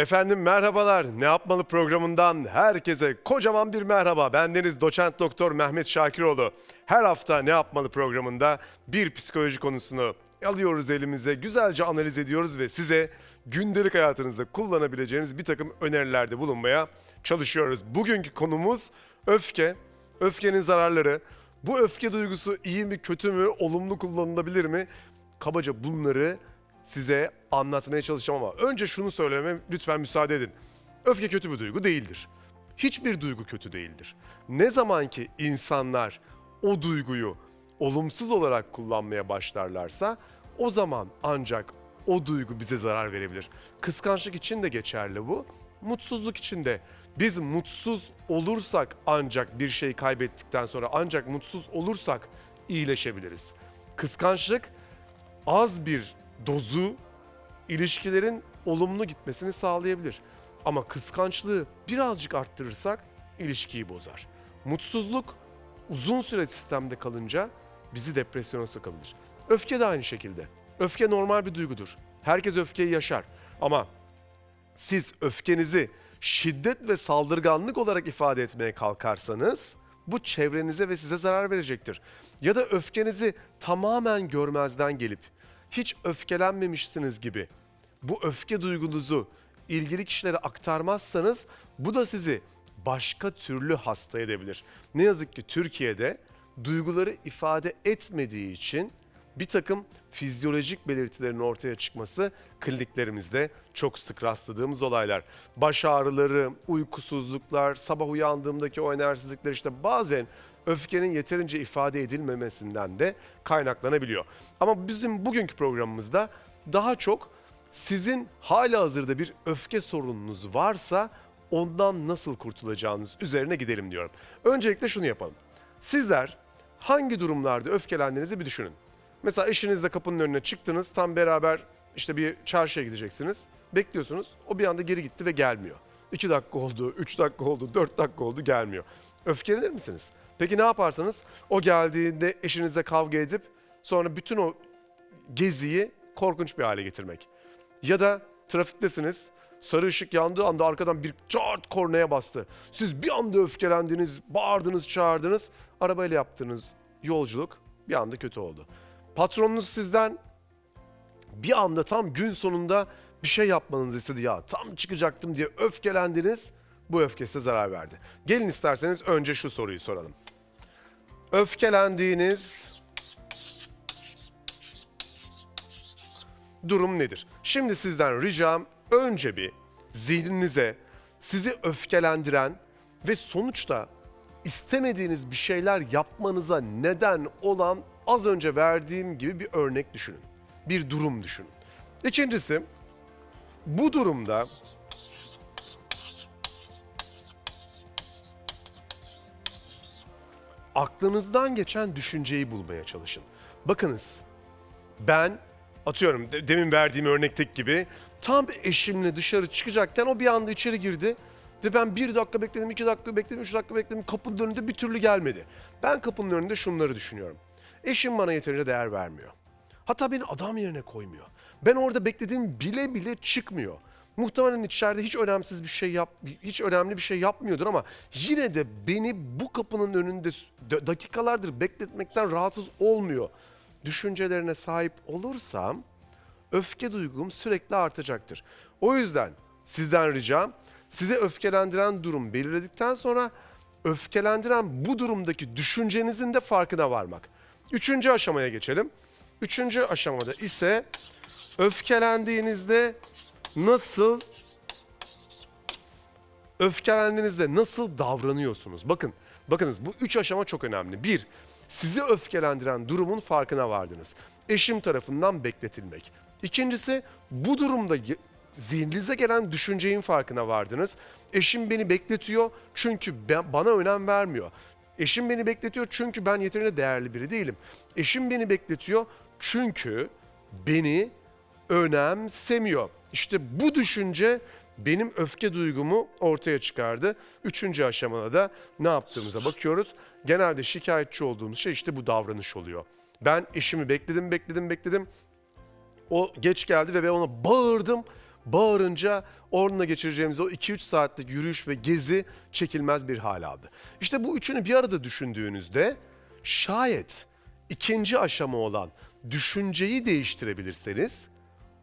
Efendim merhabalar. Ne yapmalı programından herkese kocaman bir merhaba. Bendeniz doçent doktor Mehmet Şakiroğlu. Her hafta Ne yapmalı programında bir psikoloji konusunu alıyoruz elimize, güzelce analiz ediyoruz ve size gündelik hayatınızda kullanabileceğiniz bir takım önerilerde bulunmaya çalışıyoruz. Bugünkü konumuz öfke, öfkenin zararları. Bu öfke duygusu iyi mi, kötü mü, olumlu kullanılabilir mi? Kabaca bunları size anlatmaya çalışacağım ama önce şunu söylememe lütfen müsaade edin. Öfke kötü bir duygu değildir. Hiçbir duygu kötü değildir. Ne zaman ki insanlar o duyguyu olumsuz olarak kullanmaya başlarlarsa o zaman ancak o duygu bize zarar verebilir. Kıskançlık için de geçerli bu. Mutsuzluk için de. Biz mutsuz olursak ancak bir şey kaybettikten sonra ancak mutsuz olursak iyileşebiliriz. Kıskançlık az bir dozu ilişkilerin olumlu gitmesini sağlayabilir. Ama kıskançlığı birazcık arttırırsak ilişkiyi bozar. Mutsuzluk uzun süre sistemde kalınca bizi depresyona sokabilir. Öfke de aynı şekilde. Öfke normal bir duygudur. Herkes öfkeyi yaşar. Ama siz öfkenizi şiddet ve saldırganlık olarak ifade etmeye kalkarsanız bu çevrenize ve size zarar verecektir. Ya da öfkenizi tamamen görmezden gelip hiç öfkelenmemişsiniz gibi bu öfke duygunuzu ilgili kişilere aktarmazsanız bu da sizi başka türlü hasta edebilir. Ne yazık ki Türkiye'de duyguları ifade etmediği için bir takım fizyolojik belirtilerin ortaya çıkması kliniklerimizde çok sık rastladığımız olaylar. Baş ağrıları, uykusuzluklar, sabah uyandığımdaki o enerjisizlikler işte bazen öfkenin yeterince ifade edilmemesinden de kaynaklanabiliyor. Ama bizim bugünkü programımızda daha çok sizin hala hazırda bir öfke sorununuz varsa ondan nasıl kurtulacağınız üzerine gidelim diyorum. Öncelikle şunu yapalım. Sizler hangi durumlarda öfkelendiğinizi bir düşünün. Mesela eşinizle kapının önüne çıktınız, tam beraber işte bir çarşıya gideceksiniz. Bekliyorsunuz, o bir anda geri gitti ve gelmiyor. 2 dakika oldu, 3 dakika oldu, 4 dakika oldu gelmiyor. Öfkelenir misiniz? Peki ne yaparsınız? O geldiğinde eşinizle kavga edip sonra bütün o geziyi korkunç bir hale getirmek. Ya da trafiktesiniz, sarı ışık yandığı anda arkadan bir çart kornaya bastı. Siz bir anda öfkelendiniz, bağırdınız, çağırdınız. Arabayla yaptığınız yolculuk bir anda kötü oldu. Patronunuz sizden bir anda tam gün sonunda bir şey yapmanızı istedi ya. Tam çıkacaktım diye öfkelendiniz. Bu öfke zarar verdi. Gelin isterseniz önce şu soruyu soralım. Öfkelendiğiniz durum nedir? Şimdi sizden ricam önce bir zihninize sizi öfkelendiren ve sonuçta istemediğiniz bir şeyler yapmanıza neden olan az önce verdiğim gibi bir örnek düşünün. Bir durum düşünün. İkincisi bu durumda aklınızdan geçen düşünceyi bulmaya çalışın. Bakınız ben atıyorum de- demin verdiğim örnekteki gibi tam eşimle dışarı çıkacakken o bir anda içeri girdi ve ben bir dakika bekledim, iki dakika bekledim, üç dakika bekledim kapının önünde bir türlü gelmedi. Ben kapının önünde şunları düşünüyorum. Eşim bana yeterince değer vermiyor. Hatta beni adam yerine koymuyor. Ben orada beklediğim bile bile çıkmıyor. Muhtemelen içeride hiç önemsiz bir şey yap, hiç önemli bir şey yapmıyordur ama yine de beni bu kapının önünde dakikalardır bekletmekten rahatsız olmuyor. Düşüncelerine sahip olursam öfke duygum sürekli artacaktır. O yüzden sizden ricam sizi öfkelendiren durum belirledikten sonra öfkelendiren bu durumdaki düşüncenizin de farkına varmak. Üçüncü aşamaya geçelim. Üçüncü aşamada ise öfkelendiğinizde nasıl öfkelendiğinizde nasıl davranıyorsunuz? Bakın, bakınız bu üç aşama çok önemli. Bir, sizi öfkelendiren durumun farkına vardınız. Eşim tarafından bekletilmek. İkincisi, bu durumda zihninize gelen düşüncenin farkına vardınız. Eşim beni bekletiyor çünkü ben, bana önem vermiyor. Eşim beni bekletiyor çünkü ben yeterince değerli biri değilim. Eşim beni bekletiyor çünkü beni önemsemiyor. İşte bu düşünce benim öfke duygumu ortaya çıkardı. Üçüncü aşamada da ne yaptığımıza bakıyoruz. Genelde şikayetçi olduğumuz şey işte bu davranış oluyor. Ben eşimi bekledim, bekledim, bekledim. O geç geldi ve ben ona bağırdım. Bağırınca onunla geçireceğimiz o 2-3 saatlik yürüyüş ve gezi çekilmez bir hal aldı. İşte bu üçünü bir arada düşündüğünüzde şayet ikinci aşama olan düşünceyi değiştirebilirseniz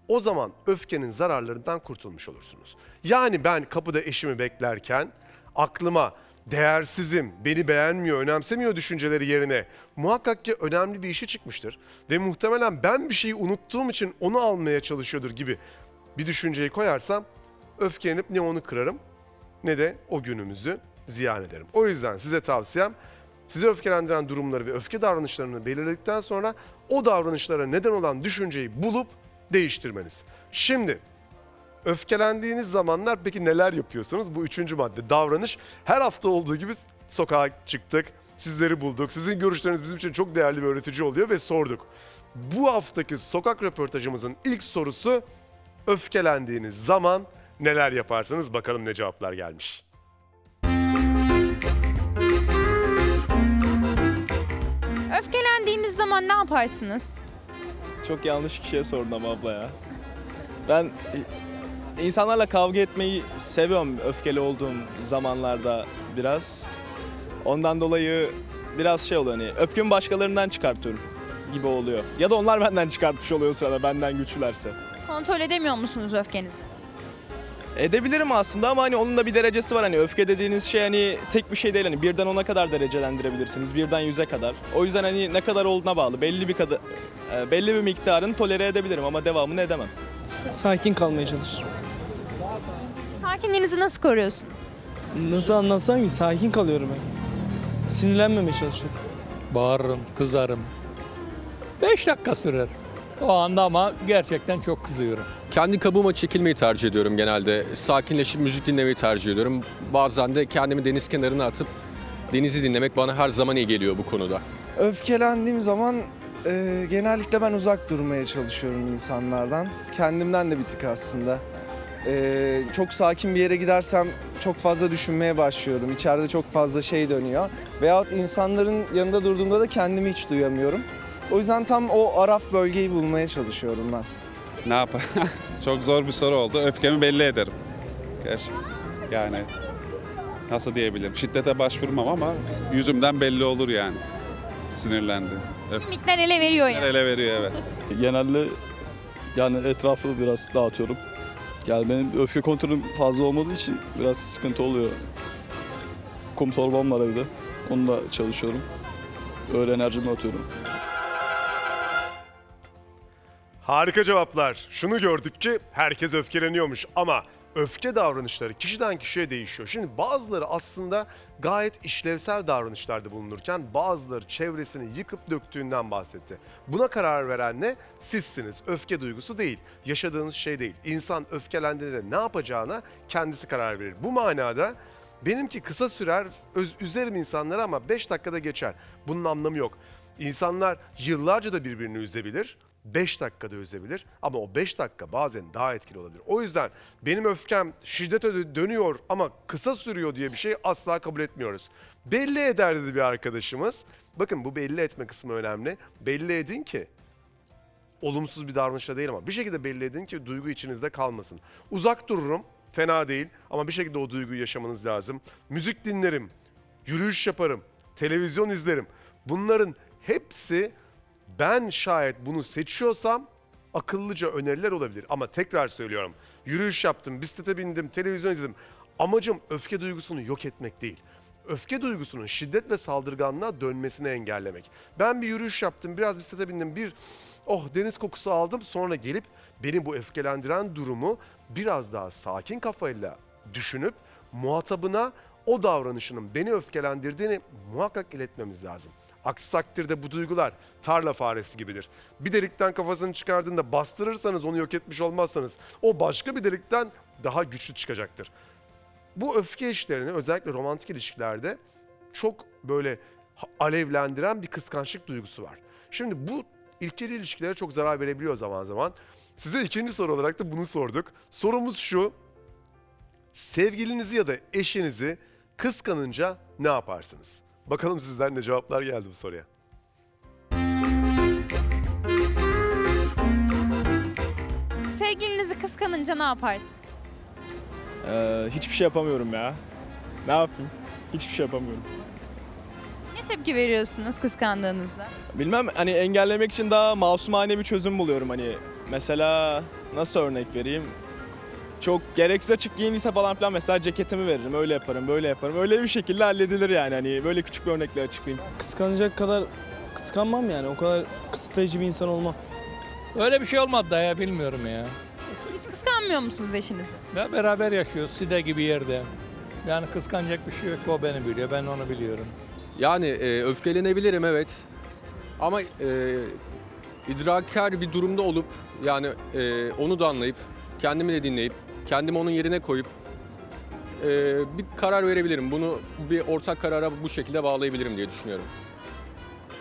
o zaman öfkenin zararlarından kurtulmuş olursunuz. Yani ben kapıda eşimi beklerken aklıma değersizim, beni beğenmiyor, önemsemiyor düşünceleri yerine muhakkak ki önemli bir işi çıkmıştır. Ve muhtemelen ben bir şeyi unuttuğum için onu almaya çalışıyordur gibi bir düşünceyi koyarsam öfkelenip ne onu kırarım ne de o günümüzü ziyan ederim. O yüzden size tavsiyem sizi öfkelendiren durumları ve öfke davranışlarını belirledikten sonra o davranışlara neden olan düşünceyi bulup değiştirmeniz. Şimdi öfkelendiğiniz zamanlar peki neler yapıyorsunuz? Bu üçüncü madde davranış. Her hafta olduğu gibi sokağa çıktık, sizleri bulduk. Sizin görüşleriniz bizim için çok değerli bir öğretici oluyor ve sorduk. Bu haftaki sokak röportajımızın ilk sorusu öfkelendiğiniz zaman neler yaparsınız? Bakalım ne cevaplar gelmiş. Öfkelendiğiniz zaman ne yaparsınız? Çok yanlış kişiye sordun ama abla ya. Ben e, insanlarla kavga etmeyi seviyorum öfkeli olduğum zamanlarda biraz. Ondan dolayı biraz şey oluyor hani öfkemi başkalarından çıkartıyorum gibi oluyor. Ya da onlar benden çıkartmış oluyor sırada benden güçlülerse. Kontrol edemiyor musunuz öfkenizi? Edebilirim aslında ama hani onun da bir derecesi var hani öfke dediğiniz şey hani tek bir şey değil hani birden ona kadar derecelendirebilirsiniz birden yüze kadar. O yüzden hani ne kadar olduğuna bağlı belli bir kadar belli bir miktarını tolere edebilirim ama devamını edemem. Sakin kalmaya çalışırım. Sakinliğinizi nasıl koruyorsunuz? Nasıl anlatsam ki sakin kalıyorum ben. Sinirlenmemeye çalışıyorum. Bağırırım, kızarım. 5 dakika sürer. O anda ama gerçekten çok kızıyorum. Kendi kabuğuma çekilmeyi tercih ediyorum genelde. Sakinleşip müzik dinlemeyi tercih ediyorum. Bazen de kendimi deniz kenarına atıp denizi dinlemek bana her zaman iyi geliyor bu konuda. Öfkelendiğim zaman e, genellikle ben uzak durmaya çalışıyorum insanlardan. Kendimden de bir tık aslında. E, çok sakin bir yere gidersem çok fazla düşünmeye başlıyorum. İçeride çok fazla şey dönüyor. Veyahut insanların yanında durduğumda da kendimi hiç duyamıyorum. O yüzden tam o araf bölgeyi bulmaya çalışıyorum ben. Ne yapar? Çok zor bir soru oldu. Öfkemi belli ederim. Gerçi yani nasıl diyebilirim? Şiddete başvurmam ama yüzümden belli olur yani. Sinirlendi. Mimikler ele veriyor yani. Ele veriyor evet. Genelde yani etrafı biraz dağıtıyorum. Yani benim öfke kontrolüm fazla olmadığı için biraz sıkıntı oluyor. Kum torbam var evde. Onunla çalışıyorum. Öyle enerjimi atıyorum. Harika cevaplar. Şunu gördük ki herkes öfkeleniyormuş ama öfke davranışları kişiden kişiye değişiyor. Şimdi bazıları aslında gayet işlevsel davranışlarda bulunurken bazıları çevresini yıkıp döktüğünden bahsetti. Buna karar veren ne? Sizsiniz. Öfke duygusu değil. Yaşadığınız şey değil. İnsan öfkelendiğinde ne yapacağına kendisi karar verir. Bu manada benimki kısa sürer, öz, üzerim insanları ama 5 dakikada geçer. Bunun anlamı yok. İnsanlar yıllarca da birbirini üzebilir. 5 dakikada üzebilir ama o 5 dakika bazen daha etkili olabilir. O yüzden benim öfkem şiddete dö- dönüyor ama kısa sürüyor diye bir şey asla kabul etmiyoruz. Belli eder dedi bir arkadaşımız. Bakın bu belli etme kısmı önemli. Belli edin ki olumsuz bir davranışla değil ama bir şekilde belli edin ki duygu içinizde kalmasın. Uzak dururum fena değil ama bir şekilde o duyguyu yaşamanız lazım. Müzik dinlerim, yürüyüş yaparım, televizyon izlerim. Bunların hepsi ben şayet bunu seçiyorsam akıllıca öneriler olabilir. Ama tekrar söylüyorum. Yürüyüş yaptım, bisiklete bindim, televizyon izledim. Amacım öfke duygusunu yok etmek değil. Öfke duygusunun şiddet ve saldırganlığa dönmesini engellemek. Ben bir yürüyüş yaptım, biraz bisiklete bindim, bir oh deniz kokusu aldım. Sonra gelip beni bu öfkelendiren durumu biraz daha sakin kafayla düşünüp muhatabına o davranışının beni öfkelendirdiğini muhakkak iletmemiz lazım. Aksi takdirde bu duygular tarla faresi gibidir. Bir delikten kafasını çıkardığında bastırırsanız onu yok etmiş olmazsanız o başka bir delikten daha güçlü çıkacaktır. Bu öfke işlerini özellikle romantik ilişkilerde çok böyle alevlendiren bir kıskançlık duygusu var. Şimdi bu ilkeli ilişkilere çok zarar verebiliyor zaman zaman. Size ikinci soru olarak da bunu sorduk. Sorumuz şu. Sevgilinizi ya da eşinizi kıskanınca ne yaparsınız? Bakalım sizden ne cevaplar geldi bu soruya. Sevgilinizi kıskanınca ne yaparsın? Ee, hiçbir şey yapamıyorum ya. Ne yapayım? Hiçbir şey yapamıyorum. Ne tepki veriyorsunuz kıskandığınızda? Bilmem hani engellemek için daha masumane bir çözüm buluyorum hani. Mesela nasıl örnek vereyim? Çok gereksiz açık giyindiyse falan filan mesela ceketimi veririm. Öyle yaparım, böyle yaparım. Öyle bir şekilde halledilir yani. Hani böyle küçük bir örnekle açıklayayım. Kıskanacak kadar kıskanmam yani. O kadar kısıtlayıcı bir insan olmam. Öyle bir şey olmadı da ya bilmiyorum ya. Hiç kıskanmıyor musunuz eşinizi? Ve beraber yaşıyoruz Side gibi yerde. Yani kıskanacak bir şey yok. O beni biliyor. Ben onu biliyorum. Yani e, öfkelenebilirim evet. Ama e, idrakar bir durumda olup yani e, onu da anlayıp kendimi de dinleyip kendimi onun yerine koyup e, bir karar verebilirim. Bunu bir ortak karara bu şekilde bağlayabilirim diye düşünüyorum.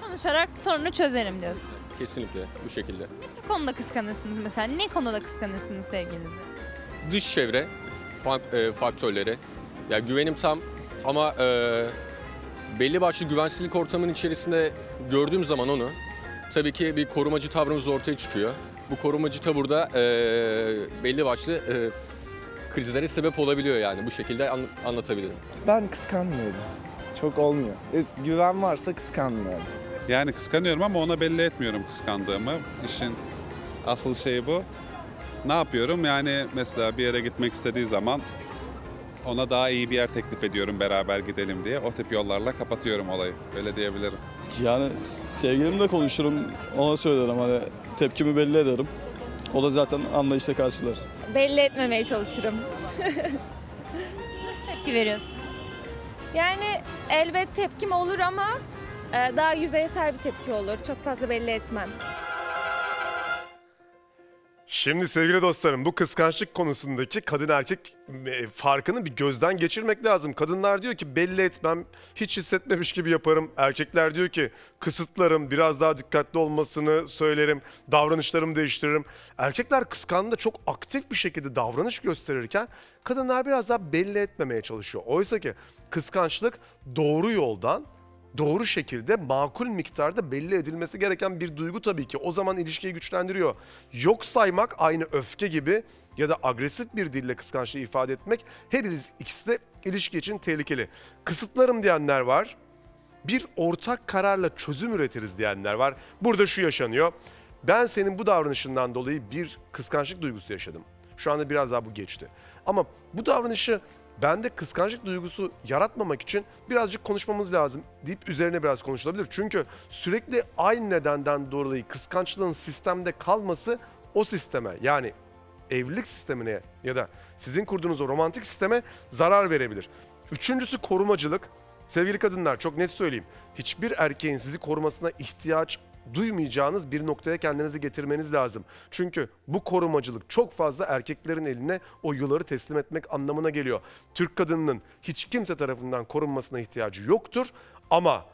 Konuşarak sorunu çözerim diyorsun. Kesinlikle bu şekilde. Ne tür konuda kıskanırsınız mesela? Ne konuda kıskanırsınız sevgilinizi? Dış çevre e, faktörleri. Ya güvenim tam ama e, belli başlı güvensizlik ortamının içerisinde gördüğüm zaman onu tabii ki bir korumacı tavrımız ortaya çıkıyor. Bu korumacı tavır da e, belli başlı e, krizlere sebep olabiliyor yani bu şekilde an- anlatabilirim. Ben kıskanmıyorum. Çok olmuyor. E, güven varsa kıskanmıyorum. Yani kıskanıyorum ama ona belli etmiyorum kıskandığımı. İşin asıl şeyi bu. Ne yapıyorum? Yani mesela bir yere gitmek istediği zaman ona daha iyi bir yer teklif ediyorum beraber gidelim diye. O tip yollarla kapatıyorum olayı. Öyle diyebilirim. Yani sevgilimle konuşurum, ona söylerim hani tepkimi belli ederim. O da zaten anlayışla karşılar. belli etmemeye çalışırım. Tepki veriyorsun. Yani elbet tepkim olur ama e, daha yüzeysel bir tepki olur. Çok fazla belli etmem. Şimdi sevgili dostlarım bu kıskançlık konusundaki kadın erkek e, farkını bir gözden geçirmek lazım. Kadınlar diyor ki belli etmem, hiç hissetmemiş gibi yaparım. Erkekler diyor ki kısıtlarım, biraz daha dikkatli olmasını söylerim, davranışlarımı değiştiririm. Erkekler kıskandığında çok aktif bir şekilde davranış gösterirken kadınlar biraz daha belli etmemeye çalışıyor. Oysa ki kıskançlık doğru yoldan doğru şekilde makul miktarda belli edilmesi gereken bir duygu tabii ki. O zaman ilişkiyi güçlendiriyor. Yok saymak aynı öfke gibi ya da agresif bir dille kıskançlığı ifade etmek her ikisi de ilişki için tehlikeli. Kısıtlarım diyenler var. Bir ortak kararla çözüm üretiriz diyenler var. Burada şu yaşanıyor. Ben senin bu davranışından dolayı bir kıskançlık duygusu yaşadım. Şu anda biraz daha bu geçti. Ama bu davranışı bende kıskançlık duygusu yaratmamak için birazcık konuşmamız lazım deyip üzerine biraz konuşulabilir. Çünkü sürekli aynı nedenden dolayı kıskançlığın sistemde kalması o sisteme yani evlilik sistemine ya da sizin kurduğunuz o romantik sisteme zarar verebilir. Üçüncüsü korumacılık. Sevgili kadınlar çok net söyleyeyim. Hiçbir erkeğin sizi korumasına ihtiyaç duymayacağınız bir noktaya kendinizi getirmeniz lazım. Çünkü bu korumacılık çok fazla erkeklerin eline o yuları teslim etmek anlamına geliyor. Türk kadınının hiç kimse tarafından korunmasına ihtiyacı yoktur ama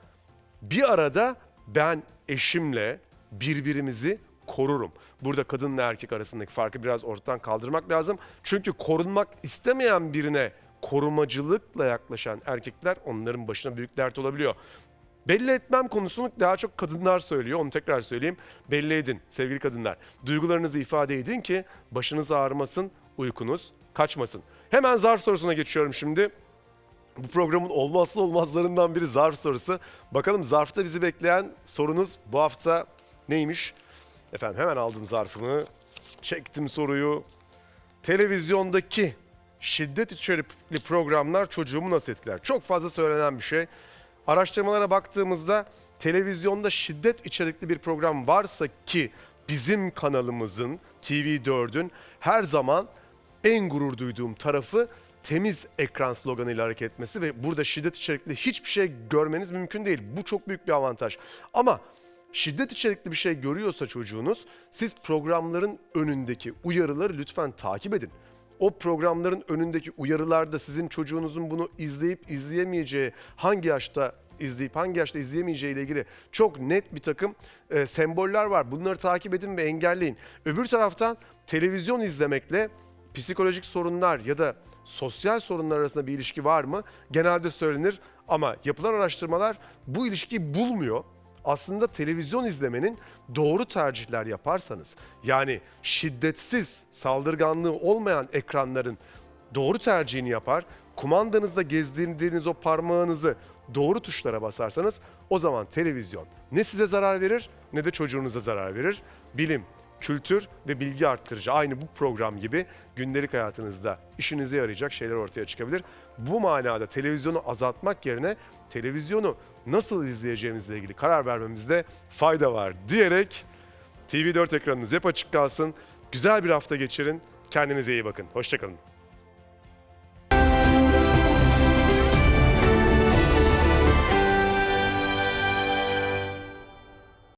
bir arada ben eşimle birbirimizi korurum. Burada kadınla erkek arasındaki farkı biraz ortadan kaldırmak lazım. Çünkü korunmak istemeyen birine korumacılıkla yaklaşan erkekler onların başına büyük dert olabiliyor. Belli etmem konusunu daha çok kadınlar söylüyor. Onu tekrar söyleyeyim. Belli edin sevgili kadınlar. Duygularınızı ifade edin ki başınız ağrımasın, uykunuz kaçmasın. Hemen zarf sorusuna geçiyorum şimdi. Bu programın olmazsa olmazlarından biri zarf sorusu. Bakalım zarfta bizi bekleyen sorunuz bu hafta neymiş? Efendim hemen aldım zarfımı. Çektim soruyu. Televizyondaki şiddet içerikli programlar çocuğumu nasıl etkiler? Çok fazla söylenen bir şey. Araştırmalara baktığımızda televizyonda şiddet içerikli bir program varsa ki bizim kanalımızın TV4'ün her zaman en gurur duyduğum tarafı temiz ekran sloganıyla hareket etmesi ve burada şiddet içerikli hiçbir şey görmeniz mümkün değil. Bu çok büyük bir avantaj. Ama şiddet içerikli bir şey görüyorsa çocuğunuz siz programların önündeki uyarıları lütfen takip edin. O programların önündeki uyarılarda sizin çocuğunuzun bunu izleyip izleyemeyeceği, hangi yaşta izleyip hangi yaşta izleyemeyeceği ile ilgili çok net bir takım e, semboller var. Bunları takip edin ve engelleyin. Öbür taraftan televizyon izlemekle psikolojik sorunlar ya da sosyal sorunlar arasında bir ilişki var mı? Genelde söylenir ama yapılan araştırmalar bu ilişkiyi bulmuyor. Aslında televizyon izlemenin doğru tercihler yaparsanız yani şiddetsiz, saldırganlığı olmayan ekranların doğru tercihini yapar, kumandanızda gezdirdiğiniz o parmağınızı doğru tuşlara basarsanız o zaman televizyon ne size zarar verir ne de çocuğunuza zarar verir. Bilim, kültür ve bilgi arttırıcı aynı bu program gibi gündelik hayatınızda işinize yarayacak şeyler ortaya çıkabilir. Bu manada televizyonu azaltmak yerine televizyonu nasıl izleyeceğimizle ilgili karar vermemizde fayda var diyerek TV4 ekranınız hep açık kalsın. Güzel bir hafta geçirin. Kendinize iyi bakın. Hoşçakalın.